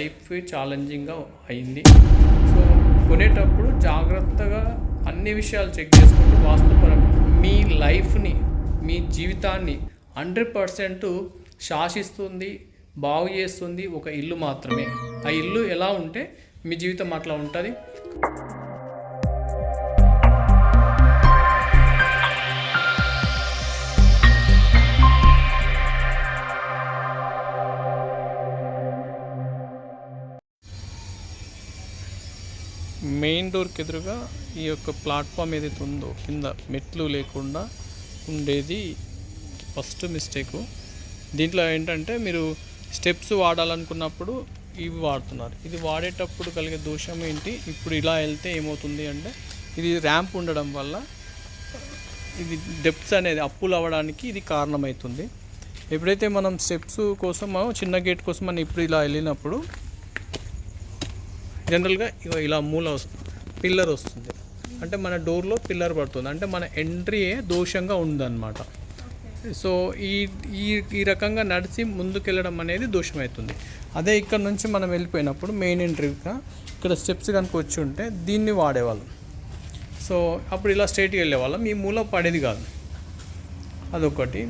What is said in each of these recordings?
Life ఛాలెంజింగ్గా అయింది. So కొనేటప్పుడు జాగ్రత్తగా అన్ని విషయాలు చెక్ చేసుకుంటూ వాస్తుపరంగా మీ లైఫ్ని మీ జీవితాన్ని హండ్రెడ్ పర్సెంట్ శాసిస్తుంది బాగు చేస్తుంది ఒక ఇల్లు మాత్రమే. ఆ ఇల్లు ఎలా ఉంటే మీ జీవితం అట్లా ఉంటుంది. మెయిన్ డోర్కి ఎదురుగా ఈ యొక్క ప్లాట్ఫామ్ ఏదైతే ఉందో కింద మెట్లు లేకుండా ఉండేది ఫస్ట్ మిస్టేకు దీంట్లో ఏంటంటే మీరు స్టెప్స్ వాడాలనుకున్నప్పుడు ఇవి వాడుతున్నారు. ఇది వాడేటప్పుడు కలిగే దోషం ఏంటి? ఇప్పుడు ఇలా వెళ్తే ఏమవుతుంది అంటే ఇది ర్యాంప్ ఉండడం వల్ల ఇది డెప్త్స్ అనేది అప్పులు అవ్వడానికి ఇది కారణమవుతుంది. ఎప్పుడైతే మనం స్టెప్స్ కోసం మనం చిన్న గేట్ కోసం మనం ఇప్పుడు ఇలా వెళ్ళినప్పుడు జనరల్గా ఇలా మూల వస్తుంది పిల్లర్ వస్తుంది. అంటే మన డోర్లో పిల్లర్ పడుతుంది. అంటే మన ఎంట్రీయే దోషంగా ఉందన్నమాట. సో ఈ ఈ ఈ రకంగా నడిచి ముందుకెళ్ళడం అనేది దోషమవుతుంది అదే ఇక్కడ నుంచి మనం వెళ్ళిపోయినప్పుడు మెయిన్ ఎంట్రీగా ఇక్కడ స్టెప్స్ కనుక వచ్చి ఉంటే దీన్ని వాడేవాళ్ళం. సో అప్పుడు ఇలా స్ట్రైట్గా వెళ్ళేవాళ్ళం. ఈ మూల పడేది కాదు. అదొకటి.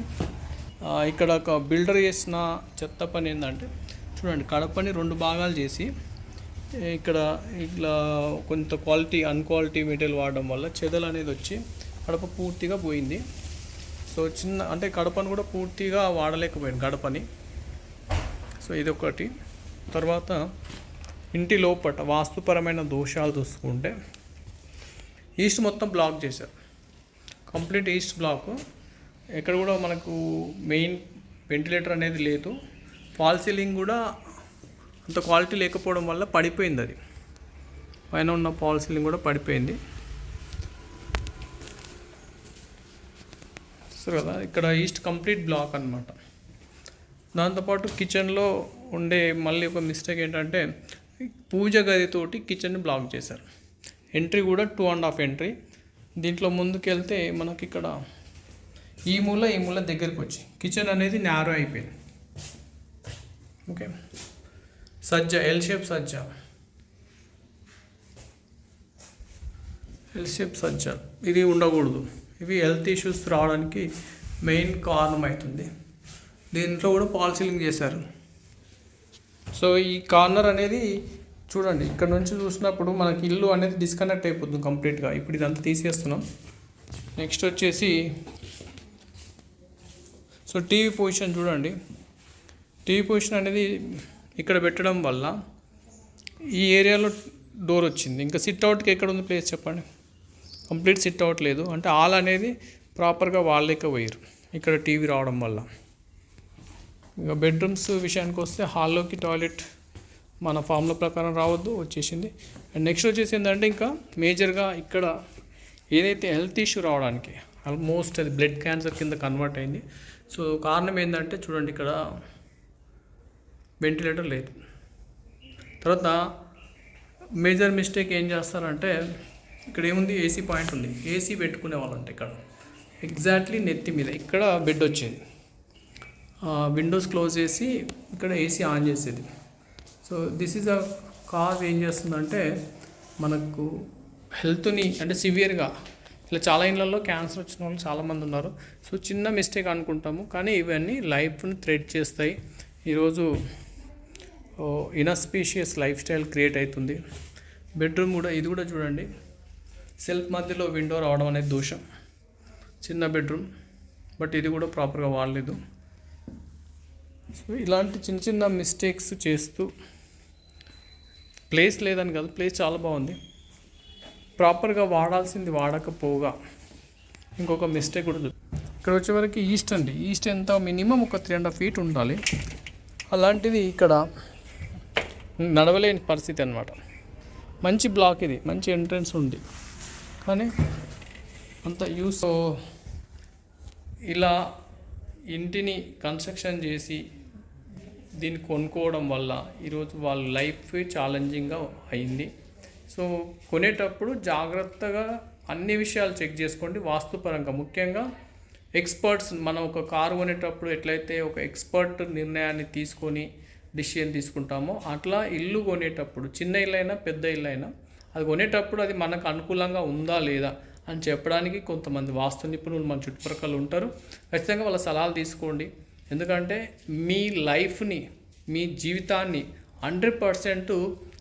ఇక్కడ ఒక బిల్డర్ చేసిన చెత్త పని ఏంటంటే చూడండి కడపని రెండు భాగాలు చేసి ఇక్కడ ఇట్లా కొంత క్వాలిటీ అన్క్వాలిటీ మెటీరియల్ వాడడం వల్ల చెదలు అనేది వచ్చి కడప పూర్తిగా పోయింది. సో చిన్న అంటే కడపను కూడా పూర్తిగా వాడలేకపోయింది గడపని సో ఇది ఒకటి తర్వాత ఇంటి లోపట వాస్తుపరమైన దోషాలు చూసుకుంటే ఈస్ట్ మొత్తం బ్లాక్ చేశారు. కంప్లీట్ ఈస్ట్ బ్లాక్ ఎక్కడ కూడా మనకు మెయిన్ వెంటిలేటర్ అనేది లేదు. ఫాల్ సీలింగ్ కూడా అంత క్వాలిటీ లేకపోవడం వల్ల పడిపోయింది అది. పైన ఉన్న ఫాల్ సీలింగ్ కూడా పడిపోయింది. సో కదా ఇక్కడ ఈస్ట్ కంప్లీట్ బ్లాక్ అనమాట దాంతోపాటు కిచెన్లో ఉండే మళ్ళీ ఒక మిస్టేక్ ఏంటంటే పూజ గదితోటి కిచెన్ బ్లాక్ చేశారు. ఎంట్రీ కూడా టూ అండ్ హాఫ్ ఎంట్రీ. దీంట్లో ముందుకెళ్తే మనకి ఇక్కడ ఈ మూల ఈ మూల దగ్గరికి వచ్చి కిచెన్ అనేది నేరో అయిపోయింది. ఓకే. సజ్జ ఎల్ షేప్ సజ్జ. ఎల్ షేప్ సజ్జ. ఇది ఉండకూడదు. ఇవి హెల్త్ ఇష్యూస్ రావడానికి మెయిన్ కారణం అవుతుంది. దీంట్లో కూడా పాల్సీలింగ్ చేశారు. సో ఈ కార్నర్ అనేది చూడండి ఇక్కడ నుంచి చూసినప్పుడు మనకి ఇల్లు అనేది డిస్కనెక్ట్ అయిపోతుంది కంప్లీట్గా ఇప్పుడు ఇదంతా తీసేస్తున్నాం. నెక్స్ట్ వచ్చేసి సో టీవీ పొజిషన్ చూడండి. టీవీ పొజిషన్ అనేది ఇక్కడ పెట్టడం వల్ల ఈ ఏరియాలో డోర్ వచ్చింది. ఇంకా సిట్ అవుట్కి ఎక్కడ ఉంది ప్లేస్ చెప్పండి? కంప్లీట్ సిట్ అవుట్ లేదు. అంటే హాల్ అనేది ప్రాపర్గా వాళ్ళలేకపోయారు ఇక్కడ టీవీ రావడం వల్ల. ఇక బెడ్రూమ్స్ విషయానికి వస్తే హాల్లోకి టాయిలెట్ మన ఫామ్ల ప్రకారం రావద్దు వచ్చేసింది. అండ్ నెక్స్ట్ వచ్చేసి ఏంటంటే ఇంకా మేజర్గా ఇక్కడ ఏదైతే హెల్త్ ఇష్యూ రావడానికి ఆల్మోస్ట్ అది బ్లడ్ క్యాన్సర్ కింద కన్వర్ట్ అయింది. సో కారణం ఏంటంటే చూడండి ఇక్కడ వెంటిలేటర్ లేదు. తర్వాత మేజర్ మిస్టేక్ ఏం చేస్తారంటే ఇక్కడ ఏముంది? ఏసీ పాయింట్ ఉంది. ఏసీ పెట్టుకునే వాళ్ళు అంటే ఇక్కడ. ఎగ్జాక్ట్లీ నెత్తి మీద ఇక్కడ బెడ్ వచ్చేది. విండోస్ క్లోజ్ చేసి ఇక్కడ ఏసీ ఆన్ చేసేది. So this is a cause ఏం చేస్తుందంటే మనకు హెల్త్ని అంటే సివియర్గా ఇలా చాలా ఇళ్ళల్లో క్యాన్సర్ వచ్చిన వాళ్ళు చాలామంది ఉన్నారు. సో చిన్న మిస్టేక్ అనుకుంటాము. కానీ ఇవన్నీ లైఫ్ని థ్రెడ్ చేస్తాయి. ఈరోజు ఇనస్పీషియస్ లైఫ్ స్టైల్ క్రియేట్ అవుతుంది బెడ్రూమ్ కూడా ఇది కూడా చూడండి. సెల్ఫ్ మధ్యలో విండో రావడం అనేది దోషం. చిన్న బెడ్రూమ్ బట్ ఇది కూడా ప్రాపర్గా వాడలేదు. సో ఇలాంటి చిన్న చిన్న మిస్టేక్స్ చేస్తూ ప్లేస్ లేదని కాదు ప్లేస్ చాలా బాగుంది. ప్రాపర్గా వాడాల్సింది వాడకపోగా. ఇంకొక మిస్టేక్ కూడా ఇక్కడ వచ్చేవరకు ఈస్ట్ అండి. ఈస్ట్ ఎంత మినిమం ఒక త్రీ అండ్ హాఫ్ ఫీట్ ఉండాలి. అలాంటిది ఇక్కడ నడవలేని పరిస్థితి అనమాట మంచి బ్లాక్ ఇది మంచి ఎంట్రన్స్ ఉంది. కానీ అంత యూస్ ఇలా ఇంటిని కన్స్ట్రక్షన్ చేసి దీన్ని కొనుక్కోవడం వల్ల ఈరోజు వాళ్ళ లైఫ్ ఛాలెంజింగ్గా అయింది. సో కొనేటప్పుడు జాగ్రత్తగా అన్ని విషయాలు చెక్ చేసుకోండి వాస్తుపరంగా. ముఖ్యంగా ఎక్స్పర్ట్స్ మనం ఒక కారు కొనేటప్పుడు ఎట్లయితే ఒక ఎక్స్పర్ట్ నిర్ణయాన్ని తీసుకొని డిసిషన్ తీసుకుంటామో. అట్లా ఇల్లు కొనేటప్పుడు చిన్న ఇల్లు అయినా పెద్ద ఇల్లు అయినా అది కొనేటప్పుడు అది మనకు అనుకూలంగా ఉందా లేదా అని చెప్పడానికి కొంతమంది వాస్తు నిపుణులు మన చుట్టుపక్కల ఉంటారు. ఖచ్చితంగా వాళ్ళ సలహాలు తీసుకోండి. ఎందుకంటే మీ లైఫ్ని మీ జీవితాన్ని హండ్రెడ్ పర్సెంట్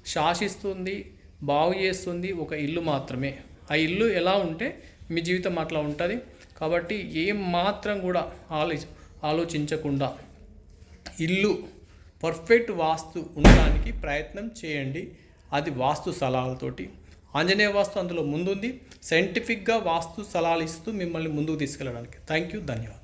శాసిస్తుంది బాగు చేస్తుంది ఒక ఇల్లు మాత్రమే. ఆ ఇల్లు ఎలా ఉంటే మీ జీవితం అట్లా ఉంటుంది. కాబట్టి ఏం మాత్రం కూడా ఆలో ఆలోచించకుండా ఇల్లు పర్ఫెక్ట్ వాస్తు ఉండడానికి ప్రయత్నం చేయండి. అది వాస్తు సలహాలతోటి. ఆంజనేయ వాస్తు అందులో ముందుంది. సైంటిఫిక్గా వాస్తు సలహాలు ఇస్తూ మిమ్మల్ని ముందుకు తీసుకెళ్ళడానికి. థ్యాంక్ యూ ధన్యవాదాలు.